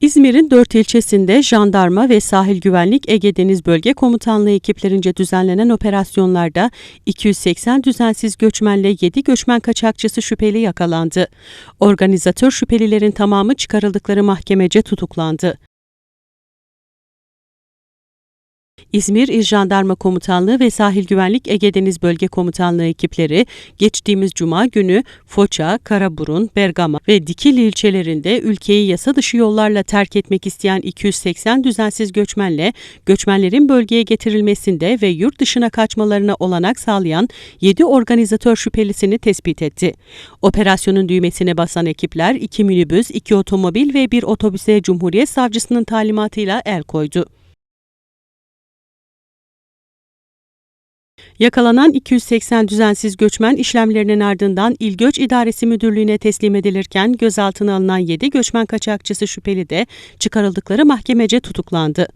İzmir'in dört ilçesinde jandarma ve sahil güvenlik Ege Deniz Bölge Komutanlığı ekiplerince düzenlenen operasyonlarda 280 düzensiz göçmenle 7 göçmen kaçakçısı şüpheli yakalandı. Organizatör şüphelilerin tamamı çıkarıldıkları mahkemece tutuklandı. İzmir İl Jandarma Komutanlığı ve Sahil Güvenlik Ege Deniz Bölge Komutanlığı ekipleri geçtiğimiz cuma günü Foça, Karaburun, Bergama ve Dikili ilçelerinde ülkeyi yasa dışı yollarla terk etmek isteyen 280 düzensiz göçmenle göçmenlerin bölgeye getirilmesinde ve yurt dışına kaçmalarına olanak sağlayan 7 organizatör şüphelisini tespit etti. Operasyonun düğmesine basan ekipler 2 minibüs, 2 otomobil ve bir otobüse Cumhuriyet Savcısının talimatıyla el koydu. Yakalanan 280 düzensiz göçmen işlemlerinin ardından İl Göç İdaresi Müdürlüğü'ne teslim edilirken gözaltına alınan 7 göçmen kaçakçısı şüpheli de çıkarıldıkları mahkemece tutuklandı.